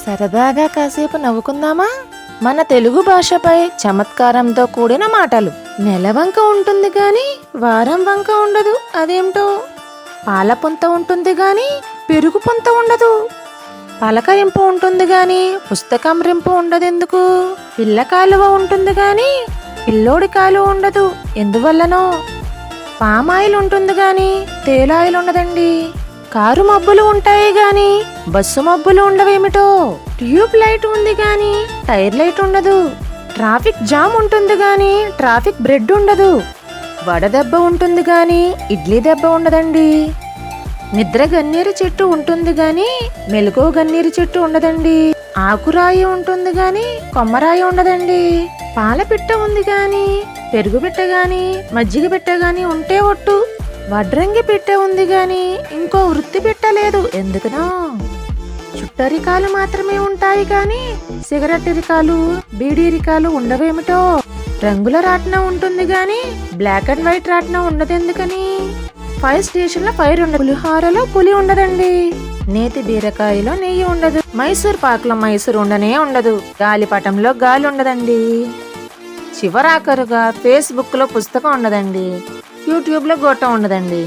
సరదాగా కాసేపు నవ్వుకుందామా? మన తెలుగు భాషపై చమత్కారంతో కూడిన మాటలు. నెల వంక ఉంటుంది గాని వారం వంక ఉండదు అదేమిటో పాల పుంత ఉంటుంది గాని పెరుగు పుంత ఉండదు. పలకరింపు ఉంటుంది గాని పుస్తకం రింపు ఉండదెందుకు? పిల్ల కాలువ ఉంటుంది గాని పిల్లోడి కాలువ ఉండదు ఎందువల్లనో? పామాయిల్ ఉంటుంది గాని తేలాయిల్ ఉండదండి. కారు మబ్బులు ఉంటాయి గాని బస్సు మబ్బులు ఉండవేమిటో? ట్యూబ్ లైట్ ఉంది గాని టైర్ లైట్ ఉండదు. ట్రాఫిక్ జామ్ ఉంటుంది గాని ట్రాఫిక్ బ్రెడ్ ఉండదు. వడదెబ్బ ఉంటుంది గాని ఇడ్లీ దెబ్బ ఉండదండి. నిద్ర గన్నేరు చెట్టు ఉంటుంది గాని మెలకువ గన్నేరు చెట్టు ఉండదండి. ఆకురాయి ఉంటుంది గాని కొమ్మరాయి ఉండదండి. పాల పిట్ట ఉంది గాని పెరుగు పిట్ట గాని మజ్జిగ పిట్ట గాని ఉంటే ఒట్టు. వడ్రంగి పిట్ట ఉంది గాని ఇంకో వృత్తి పెట్టలేదు. లేదు చుట్టరికాలు మాత్రమే ఉంటాయి కానీ సిగరెట్ రికాలు బీడీ రికాలు ఉండవేమిటో? రంగుల రాట్నం ఉంటుంది గాని బ్లాక్ అండ్ వైట్ రాట్నం ఉండదెందుకని? ఫైర్ స్టేషన్లో ఫైర్ ఉండదు పులిహోరలో పులి ఉండదండి. నేతి బీరకాయలో నెయ్యి ఉండదు. మైసూర్ పాకులో మైసూర్ ఉండనే ఉండదు. గాలిపటంలో గాలి ఉండదండి. చివరాఖరుగా ఫేస్బుక్లో పుస్తకం ఉండదండి. యూట్యూబ్లో గొట్టం ఉండదండి.